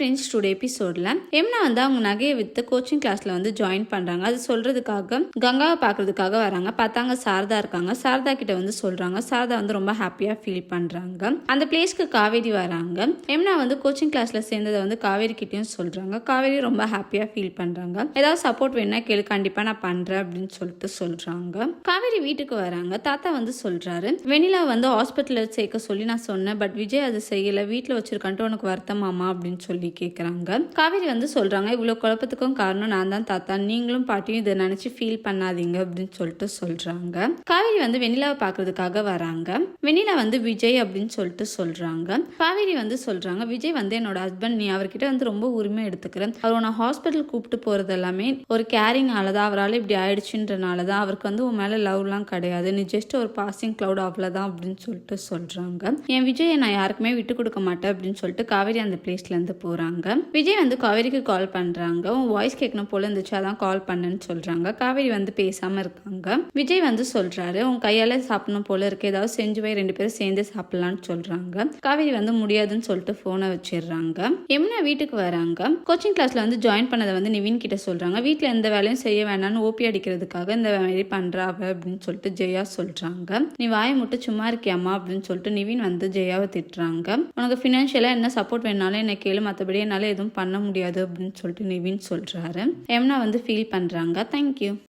Friends today எபிசோடில் எம்னா வந்து அவங்க நகையை விற்று கோச்சிங் கிளாஸில் வந்து ஜாயின் பண்ணுறாங்க அது சொல்கிறதுக்காக கங்காவை பார்க்கறதுக்காக வராங்க. பார்த்தாங்க சாரதா இருக்காங்க. சாரதா கிட்ட வந்து சொல்கிறாங்க சாரதா வந்து ரொம்ப ஹாப்பியாக ஃபீல் பண்ணுறாங்க அந்த பிளேஸ்க்கு காவேரி வராங்க. எம்னா வந்து கோச்சிங் கிளாஸில் சேர்ந்ததை வந்து காவேரி கிட்டேயும் சொல்கிறாங்க காவேரி ரொம்ப ஹாப்பியாக ஃபீல் பண்ணுறாங்க ஏதாவது சப்போர்ட் வேணா கேளு கண்டிப்பாக நான் பண்ணுறேன் அப்படின்னு சொல்லிட்டு சொல்கிறாங்க காவேரி வீட்டுக்கு வராங்க. தாத்தா வந்து சொல்கிறாரு வெண்ணிலா வந்து ஹாஸ்பிட்டலில் சேர்க்க சொல்லி நான் சொன்னேன் பட் விஜய் அதை செய்யலை. வீட்டில் வச்சிருக்கான்ட்டு உனக்கு வருத்தமாமா அப்படின்னு சொல்லி கேட்குறாங்க காவேரி வந்து சொல்கிறாங்க இவ்வளோ குழப்பத்துக்கும் காரணம் நான் தான் தாத்தா. நீங்களும் பாட்டியும் இதை நினச்சி ஃபீல் பண்ணாதீங்க அப்படின்னு சொல்லிட்டு சொல்கிறாங்க காவேரி வந்து வெண்ணிலாவை பார்க்கறதுக்காக வராங்க. வெண்ணிலா வந்து விஜய் அப்படின்னு சொல்லிட்டு சொல்கிறாங்க காவேரி வந்து சொல்கிறாங்க விஜய் வந்து என்னோட ஹஸ்பண்ட் நீ அவர்கிட்ட வந்து ரொம்ப உரிமை எடுத்துக்கிறேன் அவர் உன்னை ஹாஸ்பிட்டல் கூப்பிட்டு போகிறது எல்லாமே ஒரு கேரிங்னால தான் அவரால் இப்படி ஆயிடுச்சுன்றனால தான். அவருக்கு வந்து உன் மேலே லவ்லாம் கிடையாது. நீ ஜஸ்ட் ஒரு பாசிங் க்ளவுட் அவ்வளோதான் அப்படின்னு சொல்லிட்டு சொல்கிறாங்க என் விஜயை நான் யாருக்குமே விட்டு கொடுக்க மாட்டேன் அப்படின்னு சொல்லிட்டு காவேரி அந்த பிளேஸ்லேருந்து போகிறேன் போகிறாங்க விஜய் வந்து காவேரிக்கு கால் பண்ணுறாங்க உன் வாய்ஸ் கேட்கணும் போல இருந்துச்சு அதான் கால் பண்ணுன்னு சொல்கிறாங்க காவேரி வந்து பேசாமல் இருக்காங்க. விஜய் வந்து சொல்கிறாரு உன் கையால் சாப்பிடணும் போல இருக்கு. ஏதாவது செஞ்சு போய் ரெண்டு பேரும் சேர்ந்து சாப்பிடலான்னு சொல்கிறாங்க காவேரி வந்து முடியாதுன்னு சொல்லிட்டு ஃபோனை வச்சிடுறாங்க. எம்னா வீட்டுக்கு வராங்க. கோச்சிங் கிளாஸில் வந்து ஜாயின் பண்ணதை வந்து நிவின் கிட்ட சொல்கிறாங்க வீட்டில் எந்த வேலையும் செய்ய வேணாம்னு ஓபி அடிக்கிறதுக்காக இந்த மாதிரி பண்ணுறா அப்படின்னு சொல்லிட்டு ஜெயா சொல்கிறாங்க நீ வாயை மட்டும் சும்மா இருக்கியாமா அப்படின்னு சொல்லிட்டு நிவின் வந்து ஜெயாவை திட்டுறாங்க. உனக்கு ஃபினான்ஷியலாக என்ன சப்போர்ட் வேணாலும் என்னை கேளு மற்றபடி மற்றபடி என்னால் எதுவும் பண்ண முடியாது அப்படின்னு சொல்லிட்டு நிவின் சொல்கிறாரு எம்னா வந்து ஃபீல் பண்ணுறாங்க தேங்க்யூ